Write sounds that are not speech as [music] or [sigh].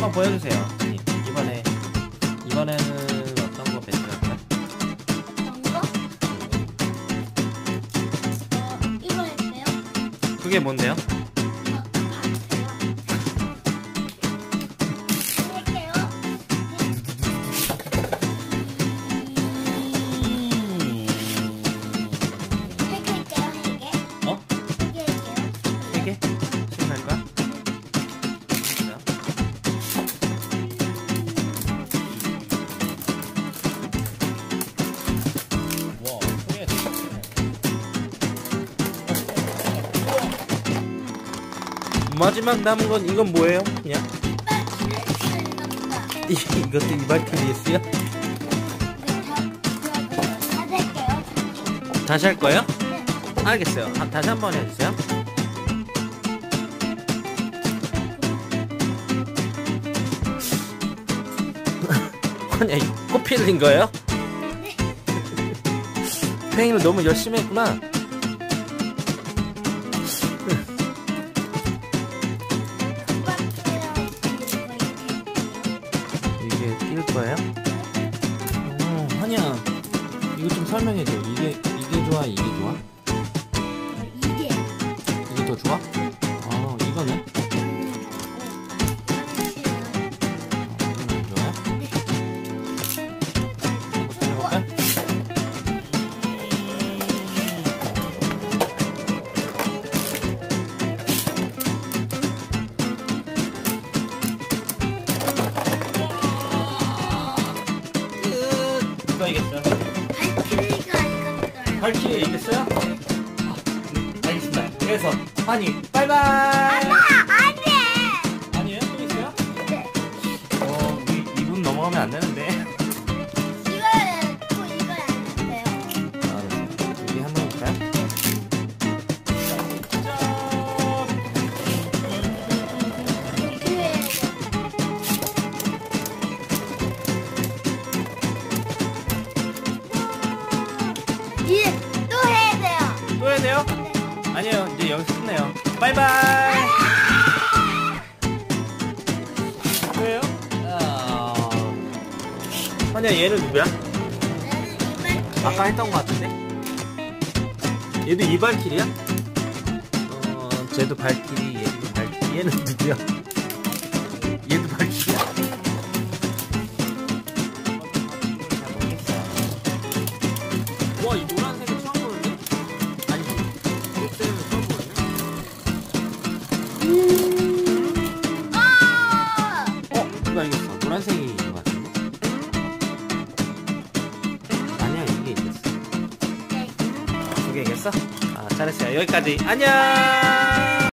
한번 보여주세요. 이- 이번에 이번에는 어떤 거 배틀할까? 어떤 거? 어, 이거 했어요? 그게 뭔데요? 어, 할게요. 마지막 남은 건 이건 뭐예요? 그냥 이, 이것도 이발 TVS요? 다시 할 거예요? 알겠어요. 아, 다시 한 번 해주세요. [laughs] 아니, 코피 흘린 거예요? [laughs] 페인을 너무 열심히 했구나. 거예요? 어, 한이야. 이거 좀 설명해줘. 이게, 이게 좋아, 이게 좋아? 이게 이게 더 좋아? 이겼어요? 발키리가 이거더라고요. 발키리 이겼어요? 아, 음, 알겠습니다. 그래서 환희 바이바이. 아니! 아니에요. 이제 여기서 끝내요. 바이바이. 왜요? 아... 환희야, 얘는 누구야? 아까 했던 것 같은데? 얘도 이발길이야? 어, 쟤도 발길이, 얘도 발길이. 얘는 누구야? 얘도 발길이 누가 이겼어? 노란색이 이긴 것 같은데? 아니야, 이게 이겼어. 네. 두개 이겼어? 아, 잘했어요. 여기까지. 안녕!